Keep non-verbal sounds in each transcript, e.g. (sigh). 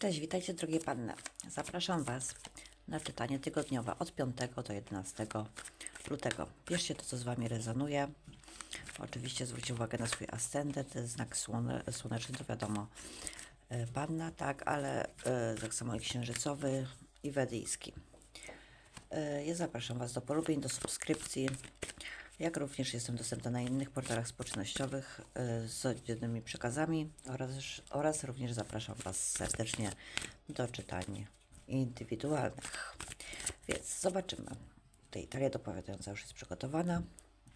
Cześć, witajcie drogie panny. Zapraszam Was na czytanie tygodniowe od 5 do 11 lutego. Bierzcie to, co z Wami rezonuje. Oczywiście zwróćcie uwagę na swój ascendent, znak słone, słoneczny, to wiadomo e, panna, tak, ale e, tak samo i księżycowy i wedyjski. E, Ja zapraszam Was do polubień, do subskrypcji, jak również jestem dostępna na innych portalach społecznościowych e, z codziennymi przekazami oraz, oraz również zapraszam Was serdecznie do czytań indywidualnych. Więc zobaczymy. Tutaj talia dopowiadająca już jest przygotowana.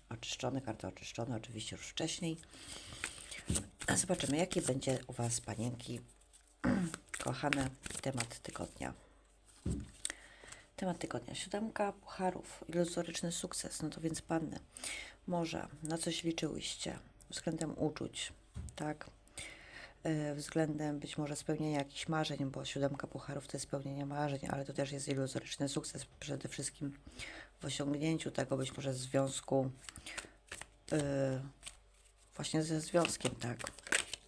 Oczyszczone, karty oczyszczone, oczywiście już wcześniej. Zobaczymy, jaki będzie u Was, panienki, (clears throat) kochane temat tygodnia. Temat tygodnia. Siódemka pucharów. Iluzoryczny sukces. No to więc panny. Może na coś liczyłyście względem uczuć, tak? Yy, Względem być może spełnienia jakichś marzeń, bo siódemka pucharów to jest spełnienie marzeń, ale to też jest iluzoryczny sukces przede wszystkim w osiągnięciu tego, być może związku yy, właśnie ze związkiem, tak?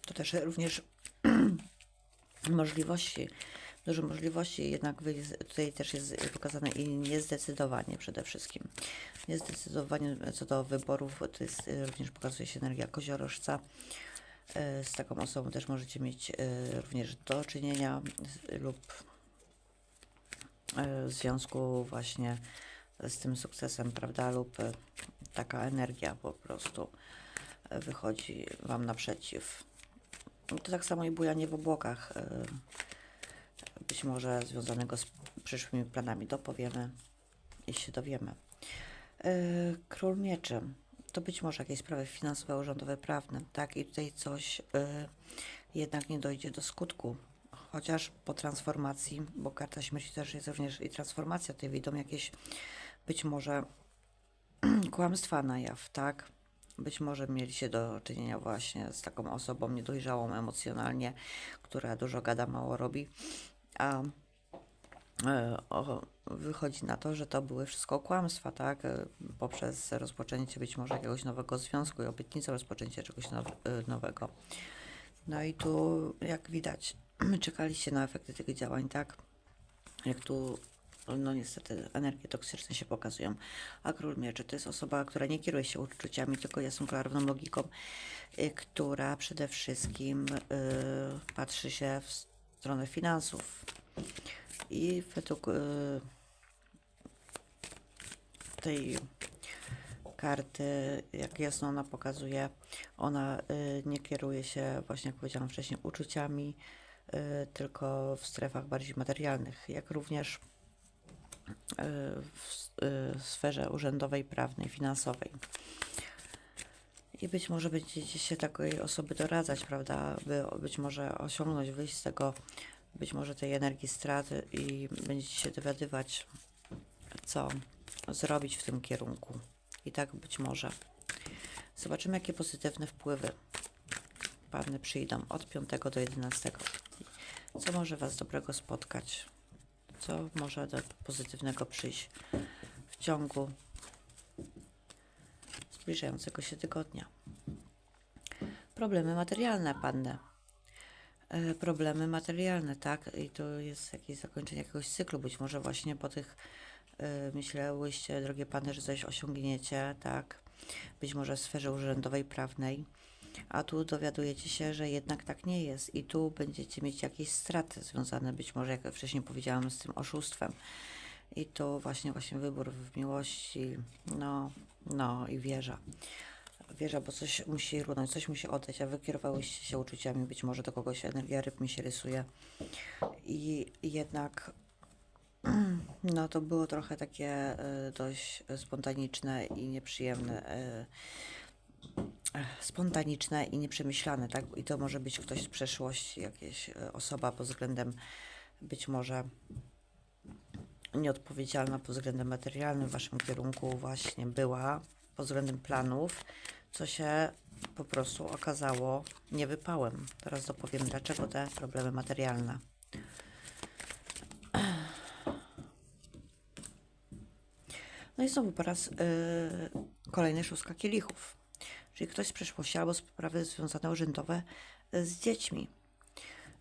To też również (clears throat) możliwości, dużo możliwości, jednak tutaj też jest pokazane i niezdecydowanie przede wszystkim. Niezdecydowanie co do wyborów, to jest y, również pokazuje się energia koziorożca. Y, Z taką osobą też możecie mieć y, również do czynienia lub w związku właśnie z tym sukcesem, prawda, lub taka energia po prostu wychodzi Wam naprzeciw. To tak samo i bujanie w obłokach, być może związanego z przyszłymi planami. Dopowiemy i się dowiemy. Y, Król Mieczy. To być może jakieś sprawy finansowe, urzędowe, prawne, tak? I tutaj coś y, jednak nie dojdzie do skutku. Chociaż po transformacji, bo karta śmierci też jest również i transformacja, tutaj wyjdą jakieś być może (clears throat) kłamstwa na jaw, tak? Być może mieliście do czynienia właśnie z taką osobą niedojrzałą emocjonalnie, która dużo gada, mało robi, a e, o, wychodzi na to, że to były wszystko kłamstwa, tak? E, Poprzez rozpoczęcie być może jakiegoś nowego związku i obietnicę rozpoczęcia czegoś now, e, nowego. No i tu, jak widać, (clears throat) czekaliście na efekty tych działań, tak? jak tu, no niestety, energie toksyczne się pokazują. A król mieczy to jest osoba, która nie kieruje się uczuciami, tylko jasną, klarowną logiką, która przede wszystkim y, patrzy się w stronę finansów. I według y, tej karty, jak jasno ona pokazuje, ona y, nie kieruje się, właśnie jak powiedziałam wcześniej, uczuciami, y, tylko w strefach bardziej materialnych, jak również y, w y, sferze urzędowej, prawnej, finansowej. I być może będziecie się takiej osoby doradzać, prawda, by być może osiągnąć, wyjść z tego, być może tej energii straty i będziecie się dowiadywać, co zrobić w tym kierunku. I tak być może. Zobaczymy, jakie pozytywne wpływy panny przyjdą od 5 do 11. Co może Was dobrego spotkać? Co może do pozytywnego przyjść w ciągu zbliżającego się tygodnia? Problemy materialne, panny. E, Problemy materialne, tak? I to jest jakieś zakończenie jakiegoś cyklu. Być może właśnie po tych e, myślałyście, drogie pany, że coś osiągniecie, tak? Być może w sferze urzędowej, prawnej. A tu dowiadujecie się, że jednak tak nie jest i tu będziecie mieć jakieś straty związane być może, jak wcześniej powiedziałam, z tym oszustwem. I tu właśnie właśnie wybór w miłości, no, no i wierza. Wierza, bo coś musi runąć, coś musi oddać, a wy kierowałyście się uczuciami, być może do kogoś energia ryb mi się rysuje. I jednak (clears throat) no to było trochę takie y, dość spontaniczne i nieprzyjemne. y, Ech, spontaniczne i nieprzemyślane, tak? I to może być ktoś z przeszłości, jakaś e, osoba pod względem być może nieodpowiedzialna pod względem materialnym w waszym kierunku właśnie była, pod względem planów, co się po prostu okazało niewypałem. Teraz dopowiem, dlaczego te problemy materialne. (clears throat) No i znowu po raz yy, kolejny szóstka kielichów. Czyli ktoś z przeszłości albo sprawy związane urzędowe z dziećmi.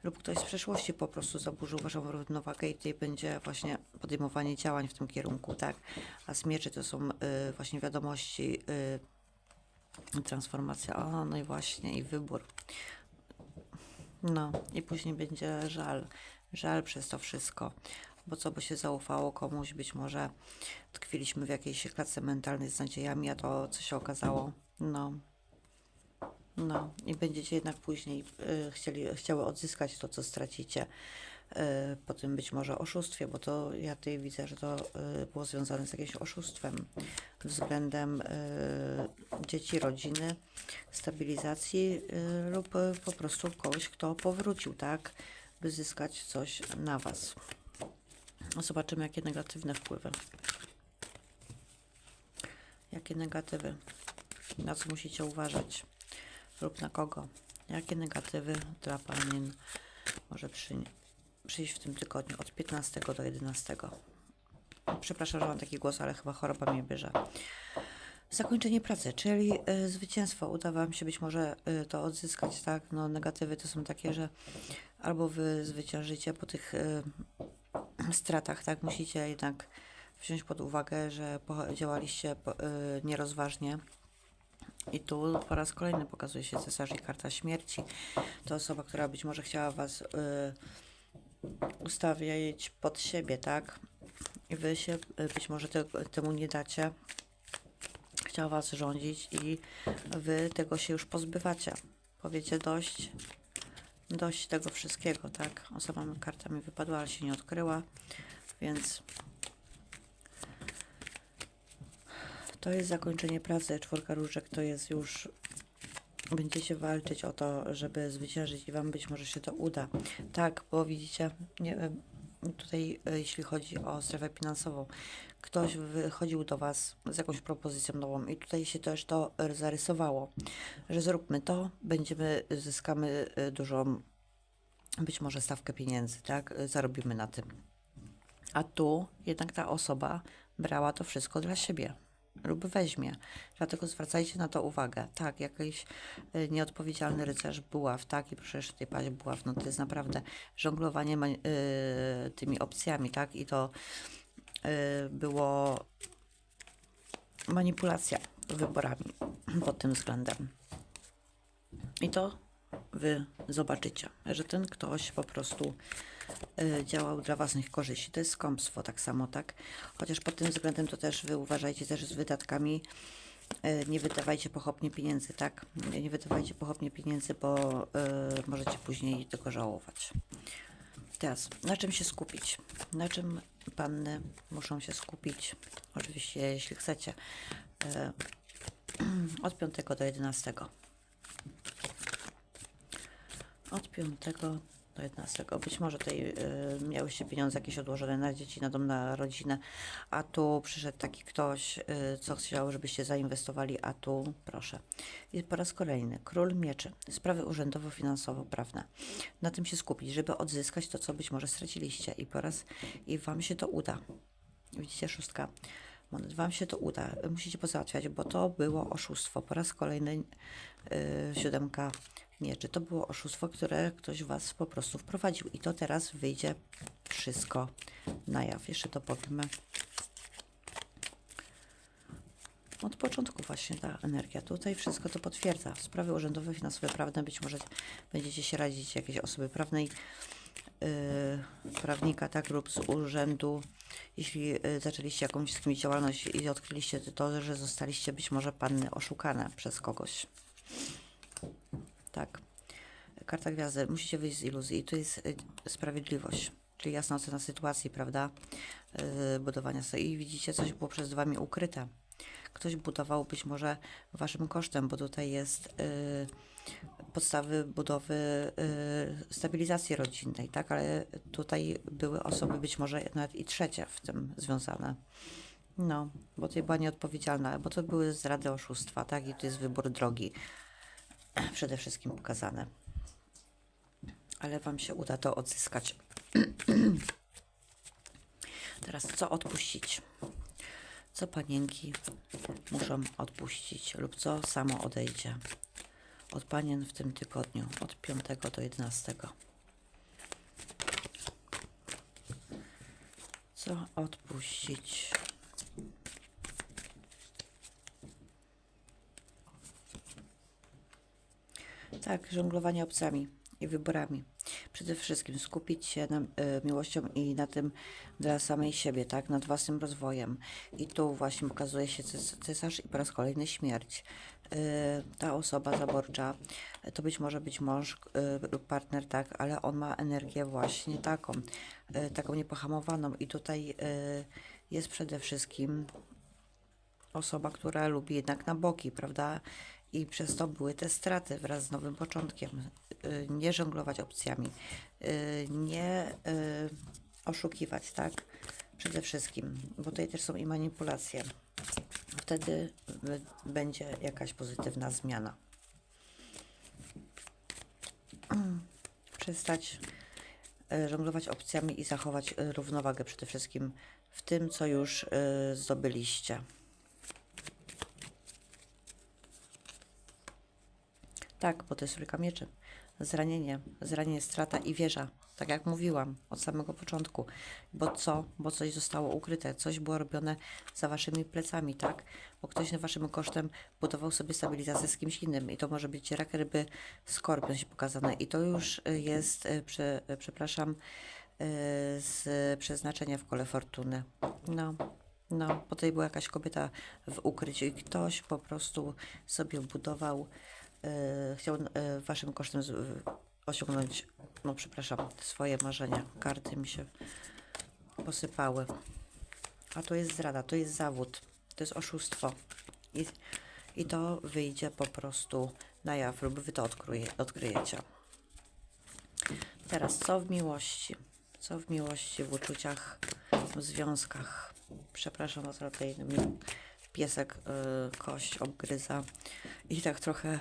Lub ktoś z przeszłości po prostu zaburzył waszą równowagę i tutaj będzie właśnie podejmowanie działań w tym kierunku, tak? A z mieczy to są y, właśnie wiadomości, y, transformacja, o no i właśnie i wybór. No i później będzie żal, żal przez to wszystko, bo co by się zaufało komuś, być może tkwiliśmy w jakiejś klatce mentalnej z nadziejami, a to co się okazało, no no i będziecie jednak później y, chcieli, chciały odzyskać to, co stracicie y, po tym być może oszustwie, bo to ja tutaj widzę, że to y, było związane z jakimś oszustwem względem dzieci, rodziny, stabilizacji lub po prostu kogoś, kto powrócił, tak, by zyskać coś na Was. Zobaczymy, jakie negatywne wpływy. Jakie negatywy? Na co musicie uważać? Lub na kogo. Jakie negatywy dla panien może przy, przyjść w tym tygodniu od 15 do 11. Przepraszam, że mam taki głos, ale chyba choroba mnie bierze. Zakończenie pracy, czyli y, zwycięstwo. Uda Wam się być może y, to odzyskać, tak? No, negatywy to są takie, że albo Wy zwyciężycie po tych y, stratach, tak? Musicie jednak wziąć pod uwagę, że działaliście y, nierozważnie i tu po raz kolejny pokazuje się cesarz i karta śmierci. To osoba, która być może chciała was y, ustawiać pod siebie, tak? I wy się y, być może te, temu nie dacie. Chciała was rządzić i wy tego się już pozbywacie. Powiecie dość, dość tego wszystkiego, tak? Osoba karta mi wypadła, ale się nie odkryła, więc To jest zakończenie pracy. Czwórka różek to jest już. Będziecie walczyć o to, żeby zwyciężyć i Wam być może się to uda. Tak, bo widzicie, nie tutaj e, jeśli chodzi o strefę finansową, ktoś wychodził do Was z jakąś propozycją nową i tutaj się też to zarysowało, że zróbmy to, będziemy, zyskamy e, dużą, być może stawkę pieniędzy, tak, zarobimy na tym. A tu jednak ta osoba brała to wszystko dla siebie lub weźmie. Dlatego zwracajcie na to uwagę. Tak, jakiś y, nieodpowiedzialny rycerz buław, tak, i jeszcze tutaj paść buław, no to jest naprawdę żonglowanie y, tymi opcjami, tak, i to y, było manipulacja wyborami pod tym względem. I to wy zobaczycie, że ten ktoś po prostu działał dla własnych korzyści. To jest skąpstwo tak samo, tak? Chociaż pod tym względem to też wy uważajcie też z wydatkami. Y, nie wydawajcie pochopnie pieniędzy, tak? Nie wydawajcie pochopnie pieniędzy, bo y, możecie później tego żałować. Teraz, na czym się skupić? Na czym panny muszą się skupić? Oczywiście, jeśli chcecie. Y, (clears throat) od 5 do 11 od 5 do 11. Być może tutaj y, miały się pieniądze jakieś odłożone na dzieci, na dom, na rodzinę, a tu przyszedł taki ktoś, y, co chciał, żebyście zainwestowali, a tu proszę. I po raz kolejny, król mieczy, sprawy urzędowo-finansowo-prawne. Na tym się skupić, żeby odzyskać to, co być może straciliście i po raz, i Wam się to uda. Widzicie, szóstka. Monet, Wam się to uda. Musicie pozałatwiać, bo to było oszustwo. Po raz kolejny yy, siódemka mieczy. To było oszustwo, które ktoś Was po prostu wprowadził i to teraz wyjdzie wszystko na jaw. Jeszcze to powiemy. Od początku właśnie ta energia. Tutaj wszystko to potwierdza. Sprawy urzędowe, finansowe, prawne. Być może będziecie się radzić jakiejś osoby prawnej, yy, prawnika, tak, lub z urzędu. Jeśli yy, zaczęliście jakąś z kimś działalność i odkryliście to, że zostaliście być może panny oszukane przez kogoś. Tak. Karta gwiazdy. Musicie wyjść z iluzji. I tu jest y, sprawiedliwość, czyli jasna ocena sytuacji, prawda? Yy, budowania sobie. I widzicie, coś było przed wami ukryte. Ktoś budował być może waszym kosztem, bo tutaj jest yy, podstawy budowy stabilizacji rodzinnej, tak? Ale tutaj były osoby być może nawet i trzecie w tym związane. No, bo tutaj była nieodpowiedzialna, bo to były zdrady oszustwa, tak? I to jest wybór drogi przede wszystkim pokazane. Ale Wam się uda to odzyskać. (clears throat) Teraz co odpuścić? Co panienki muszą odpuścić lub co samo odejdzie od panien w tym tygodniu od 5 do 11? Co odpuścić? Tak, żonglowanie opcjami i wyborami. Przede wszystkim skupić się na y, miłością i na tym dla samej siebie, tak, nad własnym rozwojem. I tu właśnie pokazuje się cesarz i po raz kolejny śmierć. Y, ta osoba zaborcza to być może być mąż y, lub partner, tak, ale on ma energię właśnie taką, y, taką niepohamowaną. I tutaj y, jest przede wszystkim osoba, która lubi jednak na boki, prawda? I przez to były te straty wraz z nowym początkiem. Y, Nie żonglować opcjami, y, nie y, oszukiwać, tak? Przede wszystkim, bo tutaj też są i manipulacje. Wtedy będzie jakaś pozytywna zmiana. Przestać żonglować opcjami i zachować równowagę przede wszystkim w tym, co już zdobyliście. Tak, bo to jest trójka mieczy. Zranienie, zranienie, strata i wieża. Tak jak mówiłam od samego początku. Bo co? Bo coś zostało ukryte, coś było robione za waszymi plecami, tak? Bo ktoś na waszym kosztem budował sobie stabilizację z kimś innym. I to może być rak, ryby, skorpion się pokazane. I to już y, jest, y, prze, y, przepraszam, z przeznaczenia w kole fortuny. No. No, bo tutaj była jakaś kobieta w ukryciu i ktoś po prostu sobie budował, chciał e, waszym kosztem osiągnąć, no przepraszam, swoje marzenia. Karty mi się posypały. A to jest zdrada, to jest zawód, to jest oszustwo. I, i to wyjdzie po prostu na jaw, lub wy to odkryje, odkryjecie. Teraz co w miłości? Co w miłości, w uczuciach, w związkach? Przepraszam tutaj mi piesek y, kość obgryza i tak trochę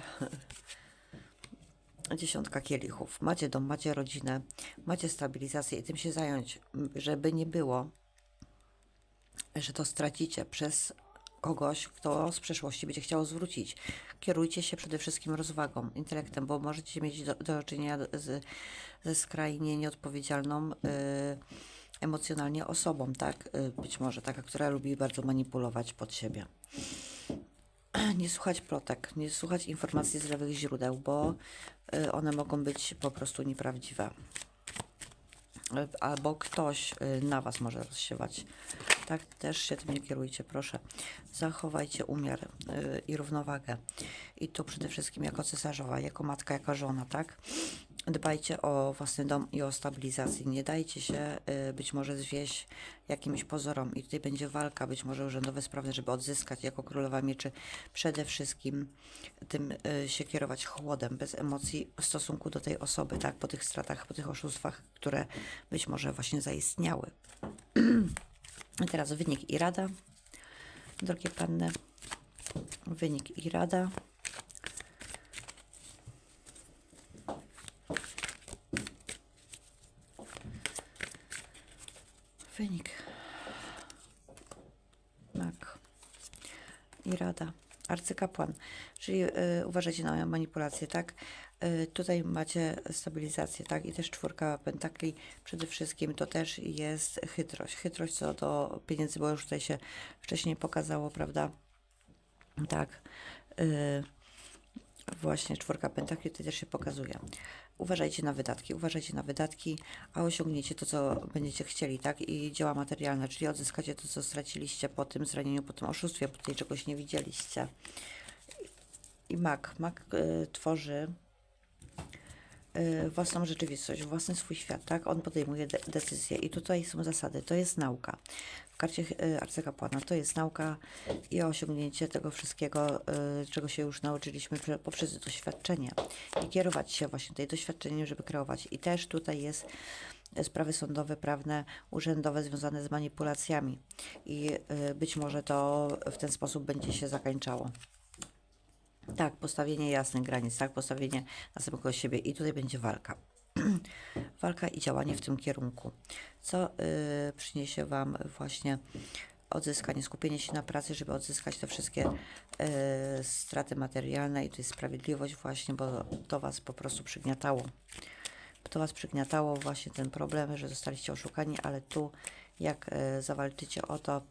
(laughs) dziesiątka kielichów. Macie dom, macie rodzinę, macie stabilizację i tym się zająć, żeby nie było, że to stracicie przez kogoś, kto z przeszłości będzie chciał zwrócić. Kierujcie się przede wszystkim rozwagą, intelektem, bo możecie mieć do, do czynienia z, ze skrajnie nieodpowiedzialną y, emocjonalnie osobą, tak? Y, być może taka, która lubi bardzo manipulować pod siebie. (clears throat) Nie słuchać plotek, nie słuchać informacji z lewych źródeł, bo y, one mogą być po prostu nieprawdziwe. Y, Albo ktoś na Was może rozsiewać. Tak też się tym nie kierujcie, proszę. Zachowajcie umiar i równowagę. I tu przede wszystkim jako cesarzowa, jako matka, jako żona, tak? Dbajcie o własny dom i o stabilizację. Nie dajcie się y, być może zwieść jakimś pozorom. I tutaj będzie walka, być może urzędowe sprawy, żeby odzyskać jako królowa mieczy przede wszystkim tym y, się kierować chłodem, bez emocji w stosunku do tej osoby, tak? Po tych stratach, po tych oszustwach, które być może właśnie zaistniały. (clears throat) Teraz wynik i rada. Drogie panny, wynik i rada. Wynik. Tak. I rada. Arcykapłan. Czyli y, uważajcie na manipulacje, tak? Y, tutaj macie stabilizację, tak? I też czwórka pentakli. Przede wszystkim to też jest chytrość. Chytrość co do pieniędzy, bo już tutaj się wcześniej pokazało, prawda? Tak. Y, Właśnie czwórka pentakli tutaj też się pokazuje. Uważajcie na wydatki, uważajcie na wydatki, a osiągniecie to, co będziecie chcieli, tak? I dzieła materialne, czyli odzyskacie to, co straciliście po tym zranieniu, po tym oszustwie, po tej czegoś nie widzieliście. I mak. Mak y, tworzy własną rzeczywistość, własny swój świat, tak? On podejmuje de decyzje i tutaj są zasady. To jest nauka. W karcie y, arcykapłana to jest nauka i osiągnięcie tego wszystkiego, y, czego się już nauczyliśmy prze- poprzez doświadczenie. I kierować się właśnie tutaj doświadczeniem, żeby kreować. I też tutaj jest y, sprawy sądowe, prawne, urzędowe związane z manipulacjami. I y, być może to w ten sposób będzie się zakończało. Tak, postawienie jasnych granic, tak, postawienie na samego siebie i tutaj będzie walka. (clears throat) walka i działanie w tym kierunku, co y, przyniesie Wam właśnie odzyskanie, skupienie się na pracy, żeby odzyskać te wszystkie y, straty materialne i to jest sprawiedliwość właśnie, bo to Was po prostu przygniatało. to Was przygniatało właśnie ten problem, że zostaliście oszukani, ale tu jak e, zawalczycie o to,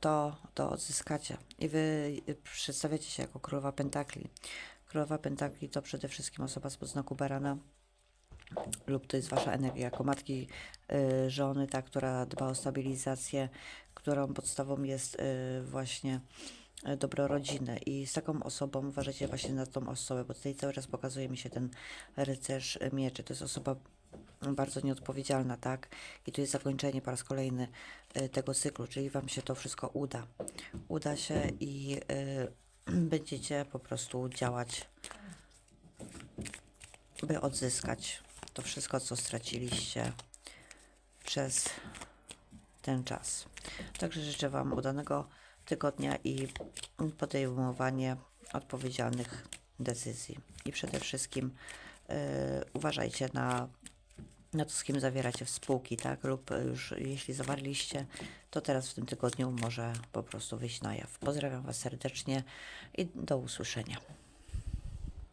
to, to odzyskacie. I Wy y, przedstawiacie się jako królowa pentakli. Królowa pentakli to przede wszystkim osoba z znaku barana, lub to jest wasza energia jako matki y, żony, ta, która dba o stabilizację, którą podstawą jest y, właśnie dobro rodziny i z taką osobą uważajcie właśnie na tą osobę, bo tutaj cały czas pokazuje mi się ten rycerz mieczy, to jest osoba bardzo nieodpowiedzialna, tak? I tu jest zakończenie po raz kolejny y, tego cyklu, czyli wam się to wszystko uda. Uda się i y, (clears throat) będziecie po prostu działać by odzyskać to wszystko, co straciliście przez ten czas. Także życzę Wam udanego tygodnia i podejmowanie odpowiedzialnych decyzji. I przede wszystkim yy, uważajcie na, na to, z kim zawieracie współki, tak? Lub już jeśli zawarliście, to teraz w tym tygodniu może po prostu wyjść na jaw. Pozdrawiam Was serdecznie i do usłyszenia.